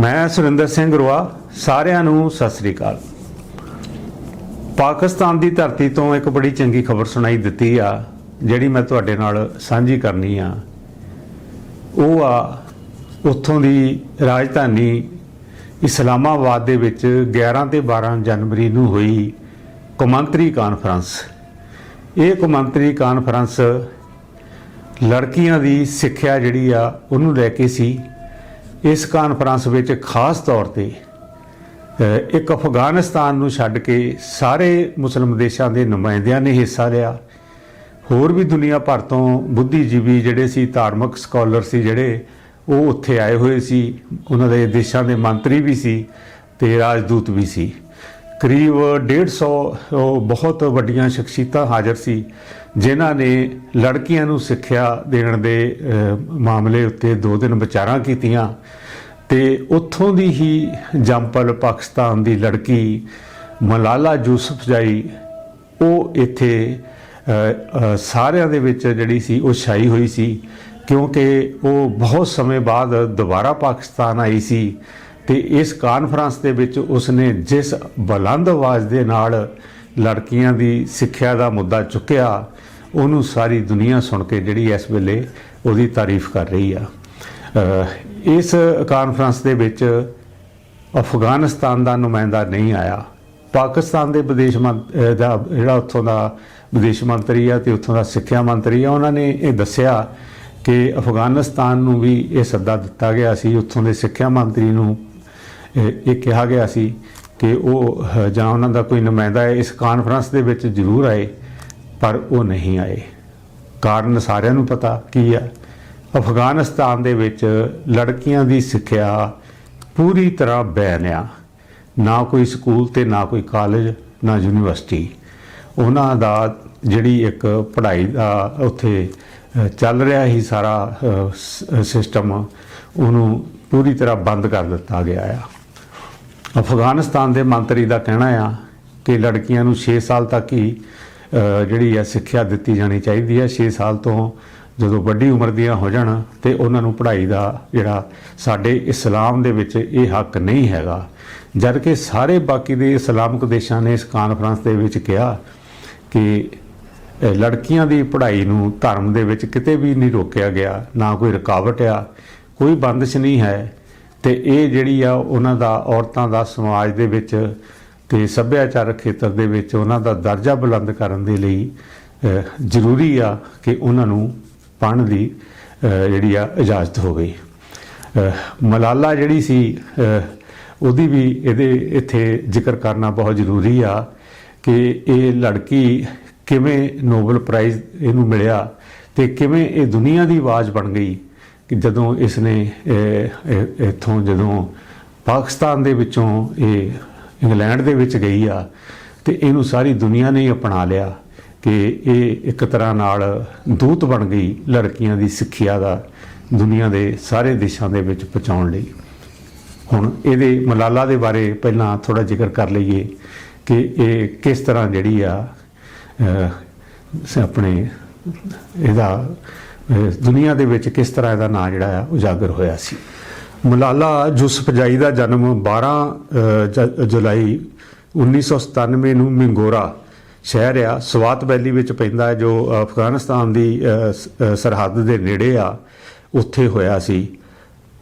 ਮੈਂ ਸੁਰਿੰਦਰ ਸਿੰਘ ਰੋਆ, ਸਾਰਿਆਂ ਨੂੰ ਸਤਿ ਸ੍ਰੀ ਅਕਾਲ। ਪਾਕਿਸਤਾਨ ਦੀ ਧਰਤੀ ਤੋਂ ਇੱਕ ਬੜੀ ਚੰਗੀ ਖਬਰ ਸੁਣਾਈ ਦਿੱਤੀ ਆ, ਜਿਹੜੀ ਮੈਂ ਤੁਹਾਡੇ ਨਾਲ ਸਾਂਝੀ ਕਰਨੀ ਆ। ਉਹ ਆ ਉੱਥੋਂ ਦੀ ਰਾਜਧਾਨੀ ਇਸਲਾਮਾਬਾਦ ਦੇ ਵਿੱਚ 11 ਤੇ 12 ਜਨਵਰੀ ਨੂੰ ਹੋਈ ਕੌਮਾਂਤਰੀ ਕਾਨਫਰੰਸ। ਇਹ ਕੌਮਾਂਤਰੀ ਕਾਨਫਰੰਸ ਲੜਕੀਆਂ ਦੀ ਸਿੱਖਿਆ ਜਿਹੜੀ ਆ, ਉਹਨੂੰ ਲੈ ਕੇ ਸੀ। ਇਸ ਕਾਨਫਰੰਸ ਵਿੱਚ ਖਾਸ ਤੌਰ ਤੇ ਇੱਕ ਅਫਗਾਨਿਸਤਾਨ ਨੂੰ ਛੱਡ ਕੇ ਸਾਰੇ ਮੁਸਲਮ ਦੇਸ਼ਾਂ ਦੇ ਨੁਮਾਇੰਦਿਆਂ ਨੇ ਹਿੱਸਾ ਲਿਆ। ਹੋਰ ਵੀ ਦੁਨੀਆ ਭਰ ਤੋਂ ਬੁੱਧੀਜੀਵੀ ਜਿਹੜੇ ਸੀ, ਧਾਰਮਿਕ ਸਕਾਲਰ ਸੀ ਜਿਹੜੇ, ਉਹ ਉੱਥੇ ਆਏ ਹੋਏ ਸੀ। ਉਹਨਾਂ ਦੇ ਦੇਸ਼ਾਂ ਦੇ ਮੰਤਰੀ ਵੀ ਸੀ ਤੇ ਰਾਜਦੂਤ ਵੀ ਸੀ। ਕਰੀਬ 150 ਉਹ ਬਹੁਤ ਵੱਡੀਆਂ ਸ਼ਖਸੀਅਤਾਂ ਹਾਜ਼ਰ ਸੀ। ਜਿਨ੍ਹਾਂ ਨੇ ਲੜਕੀਆਂ ਨੂੰ ਸਿੱਖਿਆ ਦੇਣ ਦੇ ਮਾਮਲੇ ਉੱਤੇ ਦੋ ਦਿਨ ਵਿਚਾਰਾਂ ਕੀਤੀਆਂ ਤੇ ਉੱਥੋਂ ਦੀ ਹੀ ਜੰਪਲ ਪਾਕਿਸਤਾਨ ਦੀ ਲੜਕੀ ਮਲਾਲਾ ਯੂਸਫਜ਼ਾਈ ਉਹ ਇੱਥੇ ਸਾਰਿਆਂ ਦੇ ਵਿੱਚ ਜਿਹੜੀ ਸੀ ਉਹ ਛਾਈ ਹੋਈ ਸੀ ਕਿਉਂਕਿ ਉਹ ਬਹੁਤ ਸਮੇਂ ਬਾਅਦ ਦੁਬਾਰਾ ਪਾਕਿਸਤਾਨ ਆਈ ਸੀ ਤੇ ਇਸ ਕਾਨਫਰੰਸ ਦੇ ਵਿੱਚ ਉਸਨੇ ਜਿਸ ਬੁਲੰਦ ਆਵਾਜ਼ ਦੇ ਨਾਲ ਲੜਕੀਆਂ ਦੀ ਸਿੱਖਿਆ ਦਾ ਮੁੱਦਾ ਚੁੱਕਿਆ ਉਹਨੂੰ ਸਾਰੀ ਦੁਨੀਆ ਸੁਣ ਕੇ ਜਿਹੜੀ ਇਸ ਵੇਲੇ ਉਹਦੀ ਤਾਰੀਫ ਕਰ ਰਹੀ ਆ। ਇਸ ਕਾਨਫਰੰਸ ਦੇ ਵਿੱਚ ਅਫਗਾਨਿਸਤਾਨ ਦਾ ਨੁਮਾਇੰਦਾ ਨਹੀਂ ਆਇਆ। ਪਾਕਿਸਤਾਨ ਦੇ ਵਿਦੇਸ਼ ਮੰਤ- ਦਾ ਜਿਹੜਾ ਉੱਥੋਂ ਦਾ ਵਿਦੇਸ਼ ਮੰਤਰੀ ਆ ਤੇ ਉੱਥੋਂ ਦਾ ਸਿੱਖਿਆ ਮੰਤਰੀ ਆ, ਉਹਨਾਂ ਨੇ ਇਹ ਦੱਸਿਆ ਕਿ ਅਫਗਾਨਿਸਤਾਨ ਨੂੰ ਵੀ ਇਹ ਸੱਦਾ ਦਿੱਤਾ ਗਿਆ ਸੀ, ਉੱਥੋਂ ਦੇ ਸਿੱਖਿਆ ਮੰਤਰੀ ਨੂੰ ਇਹ ਕਿਹਾ ਗਿਆ ਸੀ ਕਿ ਉਹ ਜਾਂ ਉਹਨਾਂ ਦਾ ਕੋਈ ਨੁਮਾਇੰਦਾ ਇਸ ਕਾਨਫਰੰਸ ਦੇ ਵਿੱਚ ਜ਼ਰੂਰ ਆਏ। ਪਰ ਉਹ ਨਹੀਂ ਆਏ। ਕਾਰਨ ਸਾਰਿਆਂ ਨੂੰ ਪਤਾ ਕੀ ਆ? ਅਫਗਾਨਿਸਤਾਨ ਦੇ ਵਿੱਚ ਲੜਕੀਆਂ ਦੀ ਸਿੱਖਿਆ ਪੂਰੀ ਤਰ੍ਹਾਂ ਬੈਨ ਆ ਨਾ ਕੋਈ ਸਕੂਲ ਤੇ ਨਾ ਕੋਈ ਕਾਲਜ, ਨਾ ਯੂਨੀਵਰਸਿਟੀ। ਉਹਨਾਂ ਦਾ ਜਿਹੜੀ ਇੱਕ ਪੜ੍ਹਾਈ ਦਾ ਉੱਥੇ ਚੱਲ ਰਿਹਾ ਹੀ ਸਾਰਾ ਸਿਸਟਮ, ਉਹਨੂੰ ਪੂਰੀ ਤਰ੍ਹਾਂ ਬੰਦ ਕਰ ਦਿੱਤਾ ਗਿਆ ਆ। ਅਫਗਾਨਿਸਤਾਨ ਦੇ ਮੰਤਰੀ ਦਾ ਕਹਿਣਾ ਆ ਕਿ ਲੜਕੀਆਂ ਨੂੰ 6 ਸਾਲ ਤੱਕ ਹੀ ਜਿਹੜੀ ਆ ਸਿੱਖਿਆ ਦਿੱਤੀ ਜਾਣੀ ਚਾਹੀਦੀ ਹੈ। 6 ਸਾਲ ਤੋਂ ਜਦੋਂ ਵੱਡੀ ਉਮਰ ਦੀਆਂ ਹੋ ਜਾਣ ਤੇ ਉਹਨਾਂ ਨੂੰ ਪੜ੍ਹਾਈ ਦਾ ਜਿਹੜਾ ਸਾਡੇ ਇਸਲਾਮ ਦੇ ਵਿੱਚ ਇਹ ਹੱਕ ਨਹੀਂ ਹੈਗਾ। ਜਦ ਕਿ ਸਾਰੇ ਬਾਕੀ ਦੇ ਇਸਲਾਮਿਕ ਦੇਸ਼ਾਂ ਨੇ ਇਸ ਕਾਨਫਰੰਸ ਦੇ ਵਿੱਚ ਕਿਹਾ ਕਿ ਲੜਕੀਆਂ ਦੀ ਪੜ੍ਹਾਈ ਨੂੰ ਧਰਮ ਦੇ ਵਿੱਚ ਕਿਤੇ ਵੀ ਨਹੀਂ ਰੋਕਿਆ ਗਿਆ, ਨਾ ਕੋਈ ਰੁਕਾਵਟ ਆ, ਕੋਈ ਬੰਦਸ਼ ਨਹੀਂ ਹੈ ਤੇ ਇਹ ਜਿਹੜੀ ਆ ਉਹਨਾਂ ਦਾ ਔਰਤਾਂ ਦਾ ਸਮਾਜ ਦੇ ਵਿੱਚ ਤੇ ਸੱਭਿਆਚਾਰਕ ਖੇਤਰ ਦੇ ਵਿੱਚ ਉਹਨਾਂ ਦਾ ਦਰਜਾ ਬੁਲੰਦ ਕਰਨ ਦੇ ਲਈ ਜ਼ਰੂਰੀ ਆ ਕਿ ਉਹਨਾਂ ਨੂੰ ਪੜ੍ਹਨ ਦੀ ਜਿਹੜੀ ਆ ਇਜਾਜ਼ਤ ਹੋਵੇ। ਅ, ਮਲਾਲਾ ਜਿਹੜੀ ਸੀ ਉਹਦੀ ਵੀ ਇਹਦੇ ਇੱਥੇ ਜ਼ਿਕਰ ਕਰਨਾ ਬਹੁਤ ਜ਼ਰੂਰੀ ਆ ਕਿ ਇਹ ਲੜਕੀ ਕਿਵੇਂ ਨੋਬਲ ਪ੍ਰਾਈਜ਼ ਇਹਨੂੰ ਮਿਲਿਆ ਤੇ ਕਿਵੇਂ ਇਹ ਦੁਨੀਆ ਦੀ ਆਵਾਜ਼ ਬਣ ਗਈ ਕਿ ਜਦੋਂ ਇਸ ਨੇ ਅ, ਇੱਥੋਂ ਜਦੋਂ ਪਾਕਿਸਤਾਨ ਦੇ ਵਿੱਚੋਂ ਇਹ ਇੰਗਲੈਂਡ ਦੇ ਵਿੱਚ ਗਈ ਆ ਤੇ ਇਹਨੂੰ ਸਾਰੀ ਦੁਨੀਆ ਨੇ ਹੀ ਅਪਣਾ ਲਿਆ ਕਿ ਇਹ ਇੱਕ ਤਰ੍ਹਾਂ ਨਾਲ ਦੂਤ ਬਣ ਗਈ ਲੜਕੀਆਂ ਦੀ ਸਿੱਖਿਆ ਦਾ ਦੁਨੀਆ ਦੇ ਸਾਰੇ ਦੇਸ਼ਾਂ ਦੇ ਵਿੱਚ ਪਹੁੰਚਾਉਣ ਲਈ। ਹੁਣ ਇਹਦੇ ਮਲਾਲਾ ਦੇ ਬਾਰੇ ਪਹਿਲਾਂ ਥੋੜਾ ਜ਼ਿਕਰ ਕਰ ਲਈਏ ਕਿ ਇਹ ਕਿਸ ਤਰ੍ਹਾਂ ਜਿਹੜੀ ਆ ਆਪਣੇ ਇਹਦਾ ਦੁਨੀਆ ਦੇ ਵਿੱਚ ਕਿਸ ਤਰ੍ਹਾਂ ਇਹਦਾ ਨਾਂ ਜਿਹੜਾ ਆ, ਉਜਾਗਰ ਹੋਇਆ ਸੀ। ਮਲਾਲਾ ਯੂਸਫਜ਼ਾਈ ਦਾ ਜਨਮ 12 ਅਹ, ਜ- ਜੁਲਾਈ 1997 ਨੂੰ ਮਿੰਗੋਰਾ ਸ਼ਹਿਰ ਆ। ਸਵਾਤ ਵੈਲੀ ਵਿੱਚ ਪੈਂਦਾ ਹੈ ਜੋ ਅਫਗਾਨਿਸਤਾਨ ਦੀ ਸਰਹੱਦ ਦੇ ਨੇੜੇ ਆ। ਉੱਥੇ ਹੋਇਆ ਸੀ।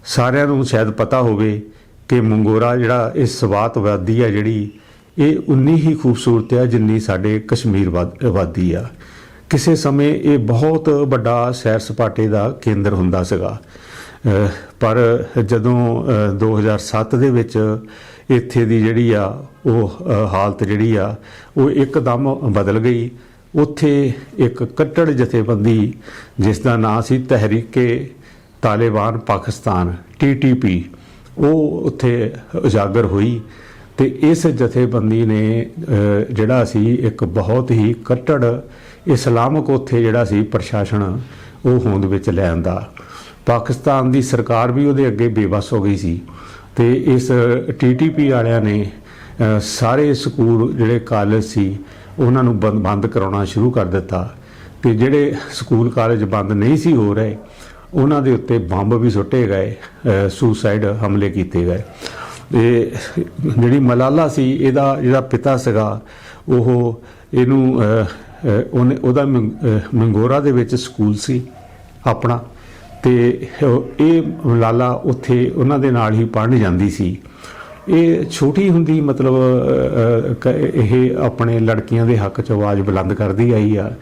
ਸਾਰਿਆਂ ਨੂੰ ਸ਼ਾਇਦ ਪਤਾ ਹੋਵੇ ਕਿ ਮੰਗੋਰਾ ਜਿਹੜਾ ਇਹ ਸਵਾਤ ਵਾਦੀ ਆ ਜਿਹੜੀ ਇਹ ਉਨੀ ਹੀ ਖੂਬਸੂਰਤ ਆ ਜਿੰਨੀ ਸਾਡੇ ਕਸ਼ਮੀਰ ਵਾਦ- ਵਾਦੀ ਆ। ਕਿਸੇ ਸਮੇਂ ਇਹ ਬਹੁਤ ਵੱਡਾ ਸੈਰ ਸਪਾਟੇ ਦਾ ਕੇਂਦਰ ਹੁੰਦਾ ਸੀਗਾ। ਪਰ ਜਦੋਂ, ਅਹ 2007 ਦੇ ਵਿੱਚ ਇੱਥੇ ਦੀ ਜਿਹੜੀ ਆ, ਉਹ ਹਾਲਤ ਜਿਹੜੀ ਆ, ਉਹ ਇੱਕਦਮ ਬਦਲ ਗਈ। ਉੱਥੇ ਇੱਕ ਕੱਟੜ ਜਥੇਬੰਦੀ, ਜਿਸ ਦਾ ਨਾਂ ਸੀ ਤਹਿਰੀਕੇ ਤਾਲਿਬਾਨ ਪਾਕਿਸਤਾਨ ਟੀਟੀਪੀ ਉਹ ਉੱਥੇ ਉਜਾਗਰ ਹੋਈ ਤੇ ਇਸ ਜਥੇਬੰਦੀ ਨੇ ਜਿਹੜਾ ਸੀ ਇੱਕ ਬਹੁਤ ਹੀ ਕੱਟੜ ਇਸਲਾਮਿਕ ਉੱਥੇ ਜਿਹੜਾ ਸੀ ਪ੍ਰਸ਼ਾਸਨ, ਉਹ ਹੋਂਦ ਵਿੱਚ ਲੈ ਆਂਦਾ। ਪਾਕਿਸਤਾਨ ਦੀ ਸਰਕਾਰ ਵੀ ਉਹਦੇ ਅੱਗੇ ਬੇਬਸ ਹੋ ਗਈ ਸੀ ਤੇ ਇਸ ਟੀਟੀਪੀ ਵਾਲਿਆਂ ਨੇ ਸਾਰੇ ਸਕੂਲ ਜਿਹੜੇ ਕਾਲਜ ਸੀ, ਉਹਨਾਂ ਨੂੰ ਬੰਦ ਬੰਦ ਕਰਾਉਣਾ ਸ਼ੁਰੂ ਕਰ ਦਿੱਤਾ। ਤੇ ਜਿਹੜੇ ਸਕੂਲ ਕਾਲਜ ਬੰਦ ਨਹੀਂ ਸੀ ਹੋ ਰਹੇ, ਉਹਨਾਂ ਦੇ ਉੱਤੇ ਬੰਬ ਵੀ ਸੁੱਟੇ ਗਏ ਸੁਸਾਈਡ ਹਮਲੇ ਕੀਤੇ ਗਏ। ਤੇ ਜਿਹੜੀ ਮਲਾਲਾ ਸੀ, ਇਹਦਾ ਜਿਹੜਾ ਪਿਤਾ ਸੀਗਾ, ਉਹ ਇਹਨੂੰ ਉਹਨੇ, ਉਹਦਾ ਮੰਗ- ਮੰਗੋਰਾ ਦੇ ਵਿੱਚ ਸਕੂਲ ਸੀ, ਆਪਣਾ। ਤੇ ਇਹ ਲਾਲਾ ਉੱਥੇ ਉਹਨਾਂ ਦੇ ਨਾਲ ਹੀ ਪੜ੍ਹਨ ਜਾਂਦੀ ਸੀ। ਇਹ ਛੋਟੀ ਹੁੰਦੀ ਮਤਲਬ ਕ- ਇਹ ਆਪਣੇ ਲੜਕੀਆਂ ਦੇ ਹੱਕ 'ਚ ਆਵਾਜ਼ ਬੁਲੰਦ ਕਰਦੀ ਆਈ ਆ।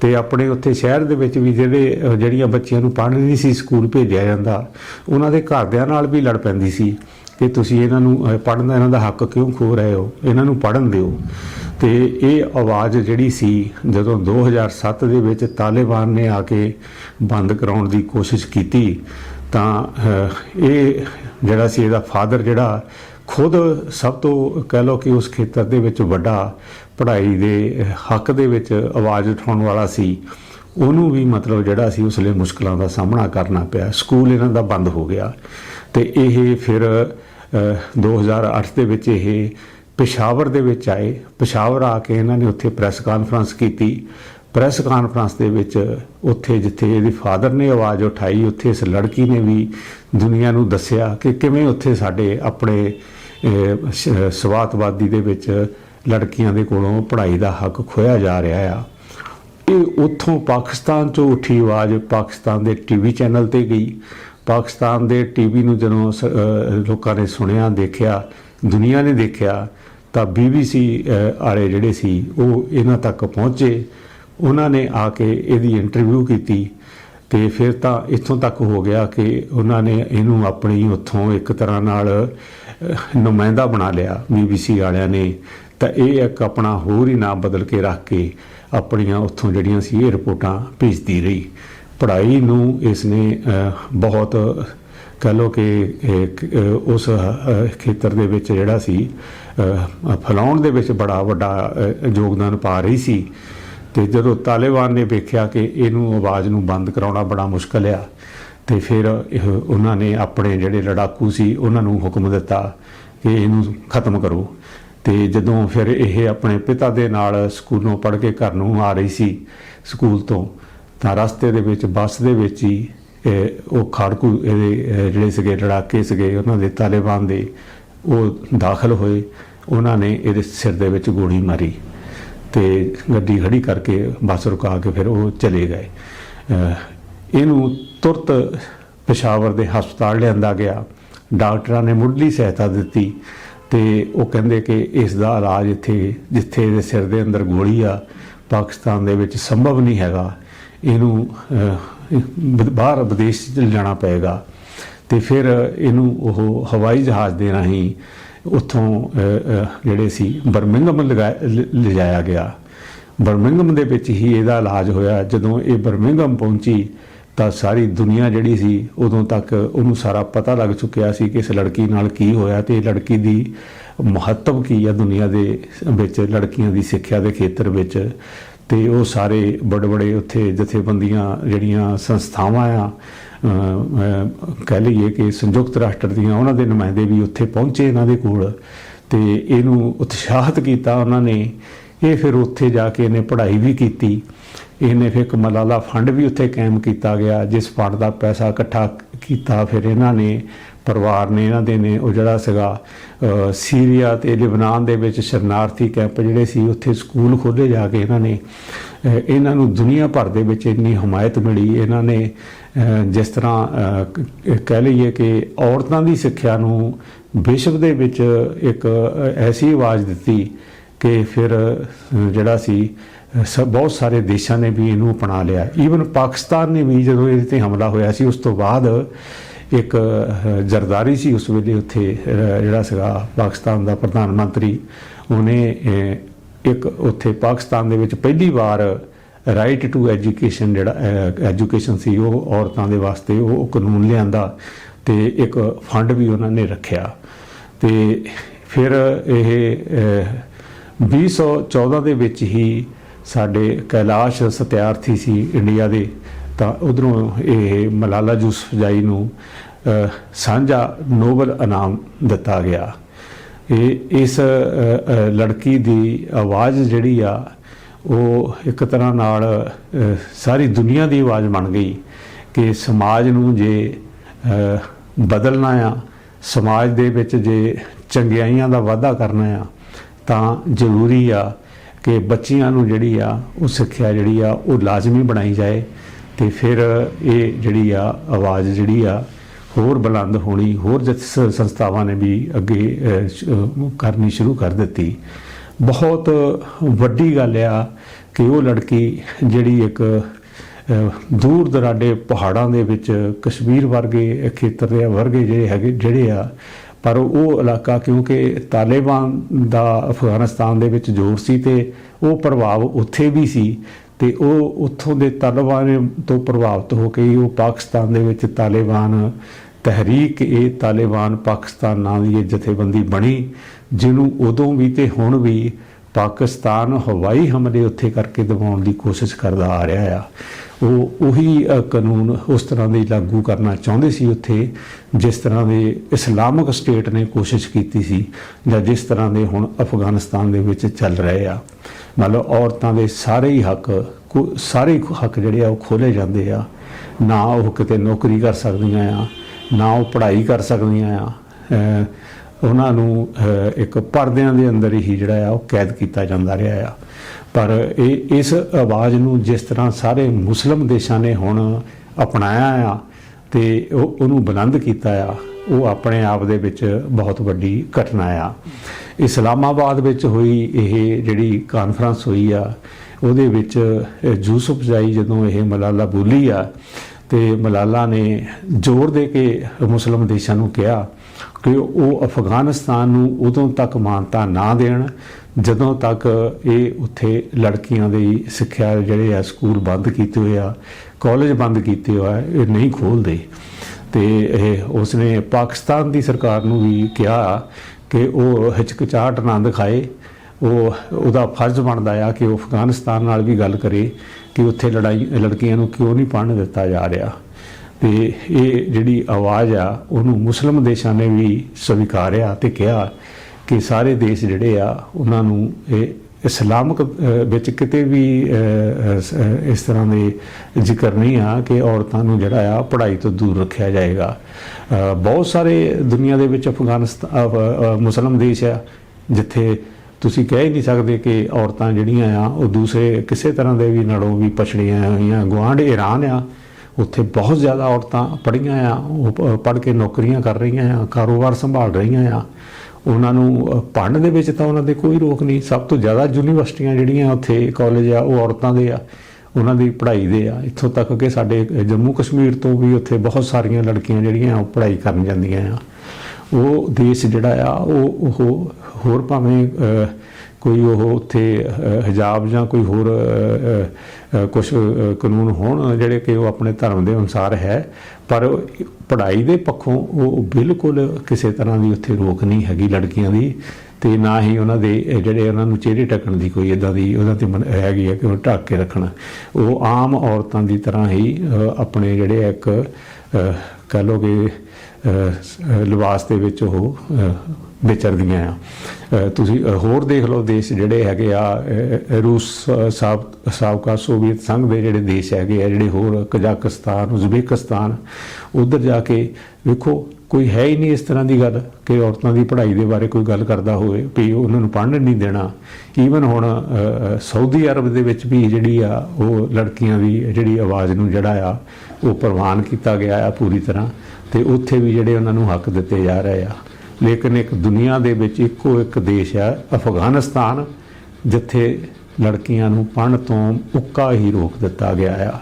ਤੇ ਆਪਣੇ ਉੱਥੇ ਸ਼ਹਿਰ ਦੇ ਵਿੱਚ ਵੀ ਜਿਹੜੇ ਜਿਹੜੀਆਂ ਬੱਚੀਆਂ ਨੂੰ ਪੜ੍ਹਨ ਨਹੀਂ ਸੀ, ਸਕੂਲ ਭੇਜਿਆ ਜਾਂਦਾ, ਉਹਨਾਂ ਦੇ ਘਰਦਿਆਂ ਨਾਲ ਵੀ ਲੜ ਪੈਂਦੀ ਸੀ ਕਿ ਤੁਸੀਂ ਇਹਨਾਂ ਨੂੰ ਪੜ੍ਹਨ ਦਾ ਇਹਨਾਂ ਦਾ ਹੱਕ ਕਿਉਂ ਖੋ ਰਹੇ ਹੋ? ਇਹਨਾਂ ਨੂੰ ਪੜ੍ਹਨ ਦਿਓ। ਤੇ ਇਹ ਆਵਾਜ਼ ਜਿਹੜੀ ਸੀ ਜਦੋਂ 2007 ਦੇ ਵਿੱਚ ਤਾਲਿਬਾਨ ਨੇ ਆ ਕੇ ਬੰਦ ਕਰਾਉਣ ਦੀ ਕੋਸ਼ਿਸ਼ ਕੀਤੀ ਤਾਂ ਇਹ ਜਿਹੜਾ ਸੀ ਇਹਦਾ ਫਾਦਰ ਜਿਹੜਾ ਖੁਦ ਸਭ ਤੋਂ ਕਹਿ ਲਓ ਕਿ ਉਸ ਖੇਤਰ ਦੇ ਵਿੱਚ ਵੱਡਾ ਪੜ੍ਹਾਈ ਦੇ ਹੱਕ ਦੇ ਵਿੱਚ ਆਵਾਜ਼ ਉਠਾਉਣ ਵਾਲਾ ਸੀ ਉਹਨੂੰ ਵੀ ਮਤਲਬ ਜਿਹੜਾ ਸੀ ਉਸ ਲਈ ਮੁਸ਼ਕਲਾਂ ਦਾ ਸਾਹਮਣਾ ਕਰਨਾ ਪਿਆ ਸਕੂਲ ਇਹਨਾਂ ਦਾ ਬੰਦ ਹੋ ਗਿਆ ਤੇ ਇਹ ਫਿਰ ਅਹ, 2008 ਦੇ ਵਿੱਚ ਇਹ ਪਿਸ਼ਾਵਰ ਦੇ ਵਿੱਚ ਆਏ। ਪਿਸ਼ਾਵਰ ਆ ਕੇ ਇਹਨਾਂ ਨੇ ਉੱਥੇ ਪ੍ਰੈਸ ਕਾਨਫਰੰਸ ਕੀਤੀ। ਪ੍ਰੈਸ ਕਾਨਫਰੰਸ ਦੇ ਵਿੱਚ ਉੱਥੇ ਜਿੱਥੇ ਇਹਦੇ ਫਾਦਰ ਨੇ ਆਵਾਜ਼ ਉਠਾਈ, ਉੱਥੇ ਇਸ ਲੜਕੀ ਨੇ ਵੀ ਦੁਨੀਆ ਨੂੰ ਦੱਸਿਆ ਕਿ ਕਿਵੇਂ ਉੱਥੇ ਸਾਡੇ ਆਪਣੇ ਸਵਾਤਵਾਦੀ ਦੇ ਵਿੱਚ ਲੜਕੀਆਂ ਦੇ ਕੋਲੋਂ ਪੜ੍ਹਾਈ ਦਾ ਹੱਕ ਖੋਇਆ ਜਾ ਰਿਹਾ ਆ। ਇਹ ਉੱਥੋਂ ਪਾਕਿਸਤਾਨ ਚੋਂ ਉੱਠੀ ਆਵਾਜ਼ ਪਾਕਿਸਤਾਨ ਦੇ ਟੀਵੀ ਚੈਨਲ ਤੇ ਗਈ। ਪਾਕਿਸਤਾਨ ਦੇ ਟੀਵੀ ਨੂੰ ਜਦੋਂ ਸ- ਲੋਕਾਂ ਨੇ ਸੁਣਿਆ, ਦੇਖਿਆ ਦੁਨੀਆ ਨੇ ਦੇਖਿਆ ਤਾਂ BBC ਅਹ, ਵਾਲੇ ਜਿਹੜੇ ਸੀ ਉਹ ਇਹਨਾਂ ਤੱਕ ਪਹੁੰਚੇ। ਉਹਨਾਂ ਨੇ ਆ ਕੇ ਇਹਦੀ ਇੰਟਰਵਿਊ ਕੀਤੀ ਤੇ ਫਿਰ ਤਾਂ ਇੱਥੋਂ ਤੱਕ ਹੋ ਗਿਆ ਕਿ ਉਹਨਾਂ ਨੇ ਇਹਨੂੰ ਆਪਣੀ ਉੱਥੋਂ ਇੱਕ ਤਰ੍ਹਾਂ ਨਾਲ ਨੁਮਾਇੰਦਾ ਬਣਾ ਲਿਆ BBC ਵਾਲਿਆਂ ਨੇ। ਤਾਂ ਇਹ ਇੱਕ ਆਪਣਾ ਹੋਰ ਹੀ ਨਾਮ ਬਦਲ ਕੇ ਰੱਖ ਕੇ ਆਪਣੀਆਂ ਉੱਥੋਂ ਜਿਹੜੀਆਂ ਸੀ ਇਹ ਰਿਪੋਰਟਾਂ ਭੇਜਦੀ ਰਹੀ। ਪੜ੍ਹਾਈ ਨੂੰ ਇਸ ਨੇ ਬਹੁਤ ਕਹ ਲੋ ਕਿ ਉਸ ਖੇਤਰ ਦੇ ਵਿੱਚ ਜਿਹੜਾ ਸੀ ਅਹ, ਫੈਲਾਉਣ ਦੇ ਵਿੱਚ ਬੜਾ ਵੱਡਾ ਯੋਗਦਾਨ ਪਾ ਰਹੀ ਸੀ। ਤੇ ਜਦੋਂ ਤਾਲਿਬਾਨ ਨੇ ਵੇਖਿਆ ਕਿ ਇਹਨੂੰ ਆਵਾਜ਼ ਨੂੰ ਬੰਦ ਕਰਾਉਣਾ ਬੜਾ ਮੁਸ਼ਕਲ ਆ ਤੇ ਫਿਰ ਉਹਨਾਂ ਨੇ ਆਪਣੇ ਜਿਹੜੇ ਲੜਾਕੂ ਸੀ ਉਹਨਾਂ ਨੂੰ ਹੁਕਮ ਦਿੱਤਾ ਕਿ ਇਹਨੂੰ ਖਤਮ ਕਰੋ। ਤੇ ਜਦੋਂ ਫਿਰ ਇਹ ਆਪਣੇ ਪਿਤਾ ਦੇ ਨਾਲ ਸਕੂਲੋਂ ਪੜ੍ਹ ਕੇ ਘਰ ਨੂੰ ਆ ਰਹੀ ਸੀ ਸਕੂਲ ਤੋਂ ਤਾਂ ਰਸਤੇ ਦੇ ਵਿੱਚ ਬੱਸ ਦੇ ਵਿੱਚ ਹੀ ਉਹ ਖਾੜਕੂ ਇਹਦੇ ਜਿਹੜੇ ਸੀਗੇ, ਲੜਾਕੇ ਸੀਗੇ, ਉਹਨਾਂ ਦੇ ਤਾਲਿਬਾਨ ਦੇ ਉਹ ਦਾਖਲ ਹੋਏ। ਉਹਨਾਂ ਨੇ ਇਹਦੇ ਸਿਰ ਦੇ ਵਿੱਚ ਗੋਲੀ ਮਾਰੀ ਤੇ ਗੱਡੀ ਖੜੀ ਕਰਕੇ ਬੱਸ ਰੁਕਾ ਕੇ ਫਿਰ ਉਹ ਚਲੇ ਗਏ। ਇਹਨੂੰ ਤੁਰਤ ਪਸ਼ਾਵਰ ਦੇ ਹਸਪਤਾਲ ਲਿਆਂਦਾ ਗਿਆ। ਡਾਕਟਰਾਂ ਨੇ ਮੁੱਢਲੀ ਸਹਾਇਤਾ ਦਿੱਤੀ ਤੇ ਉਹ ਕਹਿੰਦੇ ਕਿ ਇਸ ਦਾ ਇਲਾਜ ਇੱਥੇ, ਜਿੱਥੇ ਇਹਦੇ ਸਿਰ ਦੇ ਅੰਦਰ ਗੋਲੀ ਆ, ਪਾਕਿਸਤਾਨ ਦੇ ਵਿੱਚ ਸੰਭਵ ਨਹੀਂ ਹੈਗਾ। ਇਹਨੂੰ ਬਾਹਰ ਵਿਦੇਸ਼ ਚ ਲਿਜਾਣਾ ਪਏਗਾ ਤੇ ਫਿਰ ਇਹਨੂੰ ਉਹ ਹਵਾਈ ਜਹਾਜ਼ ਦੇ ਰਾਹੀਂ ਉੱਥੋਂ ਜਿਹੜੇ ਸੀ ਬਰਮਿੰਗਮ ਲਗਾ- ਲਿਜਾਇਆ ਗਿਆ। ਬਰਮਿੰਗਮ ਦੇ ਵਿੱਚ ਹੀ ਇਹਦਾ ਇਲਾਜ ਹੋਇਆ। ਜਦੋਂ ਇਹ ਬਰਮਿੰਗਮ ਪਹੁੰਚੀ ਤਾਂ ਸਾਰੀ ਦੁਨੀਆ ਜਿਹੜੀ ਸੀ ਉਦੋਂ ਤੱਕ ਉਹਨੂੰ ਸਾਰਾ ਪਤਾ ਲੱਗ ਚੁੱਕਿਆ ਸੀ ਕਿ ਇਸ ਲੜਕੀ ਨਾਲ ਕੀ ਹੋਇਆ ਤੇ ਇਹ ਲੜਕੀ ਦੀ ਮਹੱਤਵ ਕੀ ਆ ਦੁਨੀਆ ਦੇ ਵਿੱਚ, ਲੜਕੀਆਂ ਦੀ ਸਿੱਖਿਆ ਦੇ ਖੇਤਰ ਵਿੱਚ। ਤੇ ਉਹ ਸਾਰੇ ਬੜੇ ਬੜੇ ਉੱਥੇ ਜਥੇਬੰਦੀਆਂ ਜਿਹੜੀਆਂ ਸੰਸਥਾਵਾਂ ਆ ਕਹਿ ਲਈਏ ਕਿ ਸੰਯੁਕਤ ਰਾਸ਼ਟਰ ਦੀਆਂ, ਉਹਨਾਂ ਦੇ ਨੁਮਾਇੰਦੇ ਵੀ ਉੱਥੇ ਪਹੁੰਚੇ ਇਹਨਾਂ ਦੇ ਕੋਲ ਤੇ ਇਹਨੂੰ ਉਤਸ਼ਾਹਿਤ ਕੀਤਾ ਉਹਨਾਂ ਨੇ। ਇਹ ਫਿਰ ਉੱਥੇ ਜਾ ਕੇ ਇਹਨੇ ਪੜ੍ਹਾਈ ਵੀ ਕੀਤੀ। ਇਹਨੇ ਫਿਰ ਇੱਕ ਮਲਾਲਾ ਫੰਡ ਵੀ ਉੱਥੇ ਕਾਇਮ ਕੀਤਾ ਗਿਆ, ਜਿਸ ਫੰਡ ਦਾ ਪੈਸਾ ਇਕੱਠਾ ਕੀਤਾ ਫਿਰ ਇਹਨਾਂ ਨੇ। ਪਰਿਵਾਰ ਨੇ ਇਹਨਾਂ ਦੇ ਨੇ ਉਹ ਜਿਹੜਾ ਸੀਗਾ ਸੀਰੀਆ ਤੇ ਲਿਬਨਾਨ ਦੇ ਵਿੱਚ ਸ਼ਰਨਾਰਥੀ ਕੈਂਪ ਜਿਹੜੇ ਸੀ ਉੱਥੇ ਸਕੂਲ ਖੋਲ੍ਹੇ ਜਾ ਕੇ ਇਹਨਾਂ ਨੇ ਇਹਨਾਂ ਨੂੰ ਦੁਨੀਆ ਭਰ ਦੇ ਵਿੱਚ ਇੰਨੀ ਹਮਾਇਤ ਮਿਲੀ। ਇਹਨਾਂ ਨੇ ਜਿਸ ਤਰ੍ਹਾਂ ਕਹਿ ਲਈਏ ਕਿ ਔਰਤਾਂ ਦੀ ਸਿੱਖਿਆ ਨੂੰ ਵਿਸ਼ਵ ਦੇ ਵਿੱਚ ਇੱਕ ਐਸੀ ਆਵਾਜ਼ ਦਿੱਤੀ ਕਿ ਫਿਰ ਜਿਹੜਾ ਸੀ ਅਹ, ਬਹੁਤ ਸਾਰੇ ਦੇਸ਼ਾਂ ਨੇ ਵੀ ਇਹਨੂੰ ਅਪਣਾ ਲਿਆ। ਈਵਨ ਪਾਕਿਸਤਾਨ ਨੇ ਵੀ ਜਦੋਂ ਇਹਦੇ ਤੇ ਹਮਲਾ ਹੋਇਆ ਸੀ ਉਸ ਤੋਂ ਬਾਅਦ ਇੱਕ ਜਰਦਾਰੀ ਸੀ ਉਸ ਵੇਲੇ ਉੱਥੇ ਜਿਹੜਾ ਸੀਗਾ ਪਾਕਿਸਤਾਨ ਦਾ ਪ੍ਰਧਾਨ ਮੰਤਰੀ ਉਹਨੇ ਇੱਕ ਉੱਥੇ ਪਾਕਿਸਤਾਨ ਦੇ ਵਿੱਚ ਪਹਿਲੀ ਵਾਰ ਰਾਈਟ ਟੂ ਐਜੂਕੇਸ਼ਨ ਜਿਹੜਾ ਐਜੂਕੇਸ਼ਨ ਸੀ ਉਹ ਔਰਤਾਂ ਦੇ ਵਾਸਤੇ ਉਹ ਕਾਨੂੰਨ ਲਿਆਂਦਾ ਤੇ ਇੱਕ ਫੰਡ ਵੀ ਉਹਨਾਂ ਨੇ ਰੱਖਿਆ। ਤੇ ਫਿਰ ਇਹ ਅਹ, 2014 ਦੇ ਵਿੱਚ ਹੀ ਸਾਡੇ ਕੈਲਾਸ਼ ਸਤਿਆਰਥੀ ਸੀ ਇੰਡੀਆ ਦੇ ਤਾਂ ਉਧਰੋਂ ਇਹ ਮਲਾਲਾ ਯੂਸਫਜ਼ਾਈ ਨੂੰ ਸਾਂਝਾ ਨੋਬਲ ਇਨਾਮ ਦਿੱਤਾ ਗਿਆ। ਇਹ, ਇਸ ਲੜਕੀ ਦੀ ਆਵਾਜ਼ ਜਿਹੜੀ ਆ, ਉਹ ਇੱਕ ਤਰ੍ਹਾਂ ਨਾਲ ਸਾਰੀ ਦੁਨੀਆ ਦੀ ਆਵਾਜ਼ ਬਣ ਗਈ ਕਿ ਸਮਾਜ ਨੂੰ ਜੇ ਬਦਲਣਾ ਆ, ਸਮਾਜ ਦੇ ਵਿੱਚ ਜੇ ਚੰਗਿਆਈਆਂ ਦਾ ਵਾਧਾ ਕਰਨਾ ਆ, ਤਾਂ ਜ਼ਰੂਰੀ ਆ ਕਿ ਬੱਚਿਆਂ ਨੂੰ ਜਿਹੜੀ ਆ, ਉਹ ਸਿੱਖਿਆ ਜਿਹੜੀ ਆ, ਉਹ ਲਾਜ਼ਮੀ ਬਣਾਈ ਜਾਏ। ਤੇ ਫਿਰ ਇਹ ਜਿਹੜੀ ਆ, ਆਵਾਜ਼ ਜਿਹੜੀ ਆ, ਹੋਰ ਬੁਲੰਦ ਹੋਣੀ, ਹੋਰ ਜਥ ਸੰਸਥਾਵਾਂ ਨੇ ਵੀ ਅੱਗੇ ਕਰਨੀ ਸ਼ੁਰੂ ਕਰ ਦਿੱਤੀ। ਬਹੁਤ ਵੱਡੀ ਗੱਲ ਆ ਕਿ ਉਹ ਲੜਕੀ ਜਿਹੜੀ ਇੱਕ ਦੂਰ ਦਰਾਡੇ ਪਹਾੜਾਂ ਦੇ ਵਿੱਚ ਕਸ਼ਮੀਰ ਵਰਗੇ ਖੇਤਰ ਦੇ ਵਰਗੇ ਜਿਹੜੇ ਹੈਗੇ, ਜਿਹੜੇ ਆ, ਪਰ ਉਹ ਇਲਾਕਾ ਕਿਉਂਕਿ ਤਾਲਿਬਾਨ ਦਾ ਅਫਗਾਨਿਸਤਾਨ ਦੇ ਵਿੱਚ ਜ਼ੋਰ ਸੀ ਤੇ ਉਹ ਪ੍ਰਭਾਵ ਉੱਥੇ ਵੀ ਸੀ ਤੇ ਉਹ ਉੱਥੋਂ ਦੇ ਤਾਲਿਬਾਨ ਤੋਂ ਪ੍ਰਭਾਵਿਤ ਹੋ ਕੇ ਉਹ ਪਾਕਿਸਤਾਨ ਦੇ ਵਿੱਚ ਤਾਲਿਬਾਨ ਤਹਿਰੀਕ, ਇਹ ਤਾਲਿਬਾਨ ਪਾਕਿਸਤਾਨ ਨਾਂ ਦੀ ਇਹ ਜਥੇਬੰਦੀ ਬਣੀ, ਜਿਹਨੂੰ ਉਦੋਂ ਵੀ ਤੇ ਹੁਣ ਵੀ ਪਾਕਿਸਤਾਨ ਹਵਾਈ ਹਮਲੇ ਉੱਥੇ ਕਰਕੇ ਦਬਾਉਣ ਦੀ ਕੋਸ਼ਿਸ਼ ਕਰਦਾ ਆ ਰਿਹਾ ਆ। ਉਹ ਉਹੀ ਕਾਨੂੰਨ ਉਸ ਤਰ੍ਹਾਂ ਦੇ ਲਾਗੂ ਕਰਨਾ ਚਾਹੁੰਦੇ ਸੀ ਉੱਥੇ, ਜਿਸ ਤਰ੍ਹਾਂ ਦੇ ਇਸਲਾਮਿਕ ਸਟੇਟ ਨੇ ਕੋਸ਼ਿਸ਼ ਕੀਤੀ ਸੀ, ਜਾਂ ਜਿਸ ਤਰ੍ਹਾਂ ਦੇ ਹੁਣ ਅਫਗਾਨਿਸਤਾਨ ਦੇ ਵਿੱਚ ਚੱਲ ਰਹੇ ਆ। ਮਤਲਬ ਔਰਤਾਂ ਦੇ ਸਾਰੇ ਹੀ ਹੱਕ, ਕੋ- ਸਾਰੇ ਹੱਕ ਜਿਹੜੇ ਆ ਉਹ ਖੋਲੇ ਜਾਂਦੇ ਆ। ਨਾ ਉਹ ਕਿਤੇ ਨੌਕਰੀ ਕਰ ਸਕਦੀਆਂ ਆ, ਨਾ ਉਹ ਪੜ੍ਹਾਈ ਕਰ ਸਕਦੀਆਂ ਆ। ਉਹਨਾਂ ਨੂੰ ਇੱਕ ਪਰਦਿਆਂ ਦੇ ਅੰਦਰ ਹੀ ਜਿਹੜਾ ਆ ਉਹ ਕੈਦ ਕੀਤਾ ਜਾਂਦਾ ਰਿਹਾ ਆ। ਪਰ ਇਹ ਇਸ ਆਵਾਜ਼ ਨੂੰ ਜਿਸ ਤਰ੍ਹਾਂ ਸਾਰੇ ਮੁਸਲਮ ਦੇਸ਼ਾਂ ਨੇ ਹੁਣ ਅਪਣਾਇਆ ਆ ਤੇ ਉਹ ਉਹਨੂੰ ਬੁਲੰਦ ਕੀਤਾ ਆ ਉਹ ਆਪਣੇ ਆਪ ਦੇ ਵਿੱਚ ਬਹੁਤ ਵੱਡੀ ਘਟਨਾ ਆ। ਇਸਲਾਮਾਬਾਦ ਵਿੱਚ ਹੋਈ ਇਹ ਜਿਹੜੀ ਕਾਨਫਰੰਸ ਹੋਈ ਆ ਉਹਦੇ ਵਿੱਚ ਅ, ਯੂਸਫ ਜਾਈ ਜਦੋਂ ਇਹ ਮਲਾਲਾ ਬੋਲੀ ਆ ਤੇ ਮਲਾਲਾ ਨੇ ਜ਼ੋਰ ਦੇ ਕੇ ਮੁਸਲਮ ਦੇਸ਼ਾਂ ਨੂੰ ਕਿਹਾ ਕਿ ਉਹ ਅਫਗਾਨਿਸਤਾਨ ਨੂੰ ਉਦੋਂ ਤੱਕ ਮਾਨਤਾ ਨਾ ਦੇਣ, ਜਦੋਂ ਤੱਕ ਇਹ ਉੱਥੇ ਲੜਕੀਆਂ ਦੀ ਸਿੱਖਿਆ ਜਿਹੜੇ ਆ ਸਕੂਲ ਬੰਦ ਕੀਤੇ ਹੋਏ ਆ, ਕਾਲਜ ਬੰਦ ਕੀਤੇ ਹੋਏ ਆ, ਇਹ ਨਹੀਂ ਖੋਲਦੇ ਤੇ ਇਹ ਉਸਨੇ ਪਾਕਿਸਤਾਨ ਦੀ ਸਰਕਾਰ ਨੂੰ ਵੀ ਕਿਹਾ ਕਿ ਉਹ ਹਿਚਕਚਾਹਟ ਨਾ ਦਿਖਾਏ, ਉਹ ਉਹਦਾ ਫਰਜ਼ ਬਣਦਾ ਆ ਕਿ ਉਹ ਅਫਗਾਨਿਸਤਾਨ ਨਾਲ ਵੀ ਗੱਲ ਕਰੇ ਕਿ ਉੱਥੇ ਲੜਾਈ, ਲੜਕੀਆਂ ਨੂੰ ਕਿਉਂ ਨਹੀਂ ਪੜ੍ਹਨ ਦਿੱਤਾ ਜਾ ਰਿਹਾ। ਤੇ ਇਹ ਜਿਹੜੀ ਆਵਾਜ਼ ਆ ਉਹਨੂੰ ਮੁਸਲਮ ਦੇਸ਼ਾਂ ਨੇ ਵੀ ਸਵੀਕਾਰਿਆ ਤੇ ਕਿਹਾ ਕਿ ਸਾਰੇ ਦੇਸ਼ ਜਿਹੜੇ ਆ ਉਹਨਾਂ ਨੂੰ ਇਹ ਇਸਲਾਮਿਕ ਵਿੱਚ ਕਿਤੇ ਵੀ ਇਸ ਤਰ੍ਹਾਂ ਦੇ ਜ਼ਿਕਰ ਨਹੀਂ ਆ ਕਿ ਔਰਤਾਂ ਨੂੰ ਜਿਹੜਾ ਆ ਪੜ੍ਹਾਈ ਤੋਂ ਦੂਰ ਰੱਖਿਆ ਜਾਏਗਾ। ਬਹੁਤ ਸਾਰੇ ਦੁਨੀਆ ਦੇ ਵਿੱਚ ਅਫਗਾਨਿਸਤਾਨ ਅ, ਮੁਸਲਮ ਦੇਸ਼ ਆ ਜਿੱਥੇ ਤੁਸੀਂ ਕਹਿ ਹੀ ਨਹੀਂ ਸਕਦੇ ਕਿ ਔਰਤਾਂ ਜਿਹੜੀਆਂ ਆ ਉਹ ਦੂਸਰੇ ਕਿਸੇ ਤਰ੍ਹਾਂ ਦੇ ਵੀ ਨਾਲੋਂ ਵੀ ਪਛੜੀਆਂ ਹੋਈਆਂ ਗੁਆਂਢ ਈਰਾਨ ਆ ਉੱਥੇ ਬਹੁਤ ਜ਼ਿਆਦਾ ਔਰਤਾਂ ਪੜ੍ਹੀਆਂ ਆ, ਉਹ ਪੜ੍ਹ ਕੇ ਨੌਕਰੀਆਂ ਕਰ ਰਹੀਆਂ ਆ, ਕਾਰੋਬਾਰ ਸੰਭਾਲ ਰਹੀਆਂ ਆ। ਉਹਨਾਂ ਨੂੰ ਪੜ੍ਹਨ ਦੇ ਵਿੱਚ ਤਾਂ ਉਹਨਾਂ ਦੇ ਕੋਈ ਰੋਕ ਨਹੀਂ, ਸਭ ਤੋਂ ਜ਼ਿਆਦਾ ਯੂਨੀਵਰਸਿਟੀਆਂ ਜਿਹੜੀਆਂ ਉੱਥੇ ਕਾਲਜ ਆ, ਉਹ ਔਰਤਾਂ ਦੇ ਆ, ਉਹਨਾਂ ਦੀ ਪੜ੍ਹਾਈ ਦੇ ਆ। ਇੱਥੋਂ ਤੱਕ ਕਿ ਸਾਡੇ ਜੰਮੂ ਕਸ਼ਮੀਰ ਤੋਂ ਵੀ ਉੱਥੇ ਬਹੁਤ ਸਾਰੀਆਂ ਲੜਕੀਆਂ ਜਿਹੜੀਆਂ ਉਹ ਪੜ੍ਹਾਈ ਕਰਨ ਜਾਂਦੀਆਂ ਆ। ਉਹ ਦੇਸ਼ ਜਿਹੜਾ ਆ, ਉਹ ਉਹ ਹੋਰ ਭਾਵੇਂ ਕੋਈ ਉਹ ਉੱਥੇ ਅ, ਹਿਜਾਬ ਜਾਂ ਕੋਈ ਹੋਰ ਕੁਝ ਕਾਨੂੰਨ ਹੋਣ ਜਿਹੜੇ ਕਿ ਉਹ ਆਪਣੇ ਧਰਮ ਦੇ ਅਨੁਸਾਰ ਹੈ ਪਰ ਪੜ੍ਹਾਈ ਦੇ ਪੱਖੋਂ ਉਹ ਬਿਲਕੁਲ ਕਿਸੇ ਤਰ੍ਹਾਂ ਦੀ ਉੱਥੇ ਰੋਕ ਨਹੀਂ ਹੈਗੀ ਲੜਕੀਆਂ ਦੀ ਤੇ ਨਾ ਹੀ ਉਹਨਾਂ ਦੇ ਜਿਹੜੇ ਉਹਨਾਂ ਨੂੰ ਚਿਹਰੇ ਢੱਕਣ ਦੀ ਕੋਈ ਇਦਾਂ ਦੀ ਉਹਨਾਂ ਤੇ ਮਨ- ਹੈਗੀ ਹੈ ਕਿ ਉਹ ਢੱਕ ਕੇ ਰੱਖਣ। ਉਹ ਆਮ ਔਰਤਾਂ ਦੀ ਤਰ੍ਹਾਂ ਹੀ ਆਪਣੇ ਜਿਹੜੇ ਇੱਕ ਅ, ਕਹਿ ਲਓ ਕਿ ਲਿਬਾਸ ਦੇ ਵਿੱਚ ਉਹ ਵਿਚਰਦੀਆਂ ਆ। ਤੁਸੀਂ ਹੋਰ ਦੇਖ ਲਓ ਦੇਸ਼ ਜਿਹੜੇ ਹੈਗੇ ਆ ਰੂਸ ਸਾਬ, ਸਾਬਕਾ ਸੋਵੀਅਤ ਸੰਘ ਦੇ ਜਿਹੜੇ ਦੇਸ਼ ਹੈਗੇ ਆ, ਜਿਹੜੇ ਹੋਰ ਕਜ਼ਾਕਿਸਤਾਨ ਉਜ਼ਬੇਕਿਸਤਾਨ, ਉਧਰ ਜਾ ਕੇ ਵੇਖੋ, ਕੋਈ ਹੈ ਹੀ ਨਹੀਂ ਇਸ ਤਰ੍ਹਾਂ ਦੀ ਗੱਲ ਕਿ ਔਰਤਾਂ ਦੀ ਪੜ੍ਹਾਈ ਦੇ ਬਾਰੇ ਕੋਈ ਗੱਲ ਕਰਦਾ ਹੋਵੇ ਵੀ ਉਹਨਾਂ ਨੂੰ ਪੜ੍ਹਨ ਨਹੀਂ ਦੇਣਾ। ਈਵਨ ਹੁਣ ਸਾਊਦੀ ਅਰਬ ਦੇ ਵਿੱਚ ਵੀ ਜਿਹੜੀ ਆ, ਉਹ ਲੜਕੀਆਂ ਦੀ ਜਿਹੜੀ ਆਵਾਜ਼ ਨੂੰ ਜਿਹੜਾ ਆ, ਉਹ ਪ੍ਰਵਾਨ ਕੀਤਾ ਗਿਆ ਆ ਪੂਰੀ ਤਰ੍ਹਾਂ ਤੇ ਉੱਥੇ ਵੀ ਜਿਹੜੇ ਉਹਨਾਂ ਨੂੰ ਹੱਕ ਦਿੱਤੇ ਜਾ ਰਹੇ ਆ। ਲੇਕਿਨ ਇੱਕ ਦੁਨੀਆ ਦੇ ਵਿੱਚ ਇੱਕੋ ਇੱਕ ਦੇਸ਼ ਆ ਅਫਗਾਨਿਸਤਾਨ, ਜਿੱਥੇ ਲੜਕੀਆਂ ਨੂੰ ਪੜ੍ਹਨ ਤੋਂ ਉੱਕਾ ਹੀ ਰੋਕ ਦਿੱਤਾ ਗਿਆ ਆ।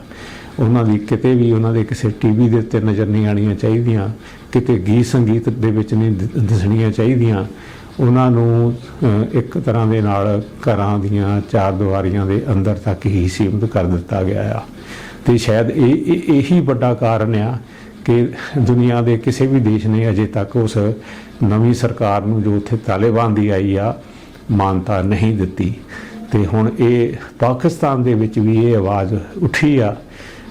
ਉਹਨਾਂ ਦੀ ਕਿਤੇ ਵੀ ਉਹਨਾਂ ਦੇ ਕਿਸੇ ਟੀਵੀ ਦੇ ਉੱਤੇ ਨਜ਼ਰ ਨਹੀਂ ਆਣੀਆਂ ਚਾਹੀਦੀਆਂ, ਕਿਤੇ ਗੀਤ ਸੰਗੀਤ ਦੇ ਵਿੱਚ ਨਹੀਂ ਦਿਸਣੀਆਂ ਚਾਹੀਦੀਆਂ। ਉਹਨਾਂ ਨੂੰ ਇੱਕ ਤਰ੍ਹਾਂ ਦੇ ਨਾਲ ਘਰਾਂ ਦੀਆਂ ਚਾਰ ਦੀਵਾਰੀਆਂ ਦੇ ਅੰਦਰ ਤੱਕ ਹੀ ਸੀਮਿਤ ਕਰ ਦਿੱਤਾ ਗਿਆ ਆ। ਤੇ ਸ਼ਾਇਦ ਇਹ, ਇਹ- ਇਹੀ ਵੱਡਾ ਕਾਰਨ ਆ ਕਿ ਦੁਨੀਆ ਦੇ ਕਿਸੇ ਵੀ ਦੇਸ਼ ਨੇ ਅਜੇ ਤੱਕ ਉਸ ਨਵੀਂ ਸਰਕਾਰ ਨੂੰ ਜੋ ਉੱਥੇ ਤਾਲਿਬਾਨ ਦੀ ਆਈ ਆ, ਮਾਨਤਾ ਨਹੀਂ ਦਿੱਤੀ। ਤੇ ਹੁਣ ਇਹ ਪਾਕਿਸਤਾਨ ਦੇ ਵਿੱਚ ਵੀ ਇਹ ਆਵਾਜ਼ ਉੱਠੀ ਆ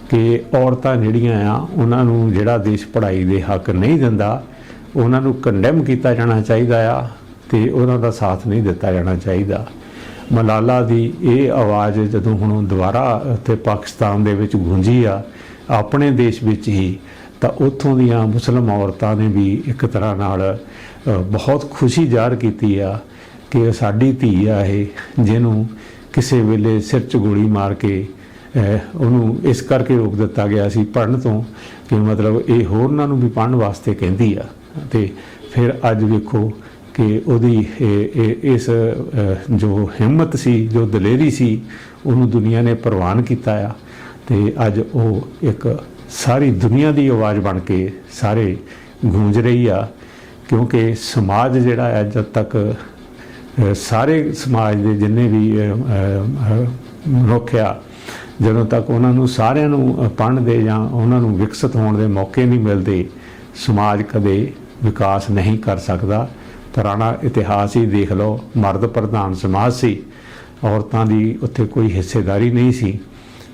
ਕਿ ਔਰਤਾਂ ਜਿਹੜੀਆਂ ਆ, ਉਹਨਾਂ ਨੂੰ ਜਿਹੜਾ ਦੇਸ਼ ਪੜ੍ਹਾਈ ਦੇ ਹੱਕ ਨਹੀਂ ਦਿੰਦਾ, ਉਹਨਾਂ ਨੂੰ ਕੰਡੈਮ ਕੀਤਾ ਜਾਣਾ ਚਾਹੀਦਾ ਆ ਤੇ ਉਹਨਾਂ ਦਾ ਸਾਥ ਨਹੀਂ ਦਿੱਤਾ ਜਾਣਾ ਚਾਹੀਦਾ। ਮਲਾਲਾ ਦੀ ਇਹ ਆਵਾਜ਼ ਜਦੋਂ ਹੁਣ ਦੁਬਾਰਾ ਉੱਥੇ ਪਾਕਿਸਤਾਨ ਦੇ ਵਿੱਚ ਗੂੰਜੀ ਆ, ਆਪਣੇ ਦੇਸ਼ ਵਿੱਚ ਹੀ ਤਾਂ ਉੱਥੋਂ ਦੀਆਂ ਮੁਸਲਮ ਔਰਤਾਂ ਨੇ ਵੀ ਇੱਕ ਤਰ੍ਹਾਂ ਨਾਲ ਬਹੁਤ ਖੁਸ਼ੀ ਜ਼ਾਹਰ ਕੀਤੀ ਆ ਕਿ ਸਾਡੀ ਧੀ ਆ ਇਹ, ਜਿਹਨੂੰ ਕਿਸੇ ਵੇਲੇ ਸਿਰ 'ਚ ਗੋਲੀ ਮਾਰ ਕੇ ਉਹਨੂੰ ਇਸ ਕਰਕੇ ਰੋਕ ਦਿੱਤਾ ਗਿਆ ਸੀ ਪੜਨ ਤੋਂ ਕਿ ਮਤਲਬ ਇਹ ਹੋਰਨਾਂ ਨੂੰ ਵੀ ਪੜਨ ਵਾਸਤੇ ਕਹਿੰਦੀ ਆ। ਤੇ ਫਿਰ ਅੱਜ ਵੇਖੋ ਕਿ ਉਹਦੀ ਇਹ- ਇਹ- ਇਸ ਜੋ ਹਿੰਮਤ ਸੀ, ਜੋ ਦਲੇਰੀ ਸੀ, ਉਹਨੂੰ ਦੁਨੀਆ ਨੇ ਪ੍ਰਵਾਨ ਕੀਤਾ ਆ। ਤੇ ਅੱਜ ਉਹ ਇੱਕ ਸਾਰੀ ਦੁਨੀਆ ਦੀ ਆਵਾਜ਼ ਬਣ ਕੇ ਸਾਰੇ ਗੂੰਜ ਰਹੀ ਆ ਕਿਉਂਕਿ ਸਮਾਜ ਜਿਹੜਾ ਹੈ ਜਦ ਤੱਕ ਸਾਰੇ ਸਮਾਜ ਦੇ ਜਿੰਨੇ ਵੀ ਅਹ, ਮਨੁੱਖ ਆ ਜਦੋਂ ਤੱਕ ਉਹਨਾਂ ਨੂੰ ਸਾਰਿਆਂ ਨੂੰ ਪੜ੍ਹਨ ਦੇ ਜਾਂ ਉਹਨਾਂ ਨੂੰ ਵਿਕਸਿਤ ਹੋਣ ਦੇ ਮੌਕੇ ਨਹੀਂ ਮਿਲਦੇ ਸਮਾਜ ਕਦੇ ਵਿਕਾਸ ਨਹੀਂ ਕਰ ਸਕਦਾ। ਪੁਰਾਣਾ ਇਤਿਹਾਸ ਹੀ ਦੇਖ ਲਓ ਮਰਦ ਪ੍ਰਧਾਨ ਸਮਾਜ ਸੀ ਔਰਤਾਂ ਦੀ ਉੱਥੇ ਕੋਈ ਹਿੱਸੇਦਾਰੀ ਨਹੀਂ ਸੀ।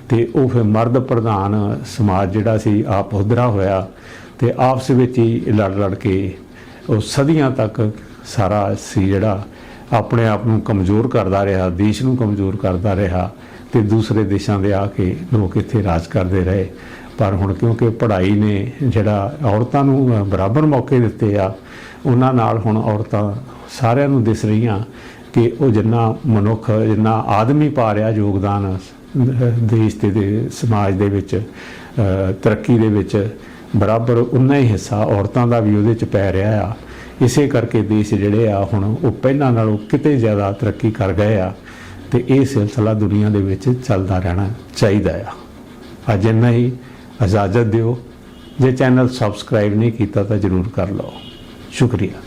ਤੇ ਉਹ ਫਿਰ ਮਰਦ ਪ੍ਰਧਾਨ ਸਮਾਜ ਜਿਹੜਾ ਸੀ, ਆਪ ਹੁਦਰਾ ਹੋਇਆ ਤੇ ਆਪਸ ਵਿੱਚ ਹੀ ਲੜ ਲੜ ਕੇ ਉਹ ਸਦੀਆਂ ਤੱਕ ਸਾਰਾ ਸੀ ਜਿਹੜਾ ਆਪਣੇ ਆਪ ਨੂੰ ਕਮਜ਼ੋਰ ਕਰਦਾ ਰਿਹਾ, ਦੇਸ਼ ਨੂੰ ਕਮਜ਼ੋਰ ਕਰਦਾ ਰਿਹਾ ਤੇ ਦੂਸਰੇ ਦੇਸ਼ਾਂ ਦੇ ਆ ਕੇ ਲੋਕ ਇੱਥੇ ਰਾਜ ਕਰਦੇ ਰਹੇ। ਪਰ ਹੁਣ ਕਿਉਂਕਿ ਪੜ੍ਹਾਈ ਨੇ ਜਿਹੜਾ ਔਰਤਾਂ ਨੂੰ ਬਰਾਬਰ ਮੌਕੇ ਦਿੱਤੇ ਆ, ਉਹਨਾਂ ਨਾਲ ਹੁਣ ਔਰਤਾਂ ਸਾਰਿਆਂ ਨੂੰ ਦਿਸ ਰਹੀਆਂ ਕਿ ਉਹ ਜਿੰਨਾ ਮਨੁੱਖ, ਜਿੰਨਾ ਆਦਮੀ ਪਾ ਰਿਹਾ ਯੋਗਦਾਨ ਦੇਸ਼ ਦੇ ਸਮਾਜ ਦੇ ਵਿੱਚ ਤਰੱਕੀ ਦੇ ਵਿੱਚ ਬਰਾਬਰ ਉਨਾ ਹੀ ਹਿੱਸਾ ਔਰਤਾਂ ਦਾ ਵੀ ਉਹਦੇ ਚ ਪੈ ਰਿਹਾ ਆ। ਇਸੇ ਕਰਕੇ ਦੇਸ਼ ਜਿਹੜੇ ਆ ਹੁਣ ਉਹ ਪਹਿਲਾਂ ਨਾਲੋਂ ਕਿਤੇ ਜ਼ਿਆਦਾ ਤਰੱਕੀ ਕਰ ਗਏ ਆ ਤੇ ਇਹ ਸਿਲਸਿਲਾ ਦੁਨੀਆ ਦੇ ਵਿੱਚ ਚੱਲਦਾ ਰਹਿਣਾ ਚਾਹੀਦਾ ਆ। ਅੱਜ ਇੰਨਾ ਹੀ। ਇਜਾਜ਼ਤ ਦਿਓ। ਜੇ ਚੈਨਲ ਸਬਸਕ੍ਰਾਈਬ ਨਹੀਂ ਕੀਤਾ ਤਾਂ ਜਰੂਰ ਕਰ ਲਓ। ਸ਼ੁਕਰੀਆ।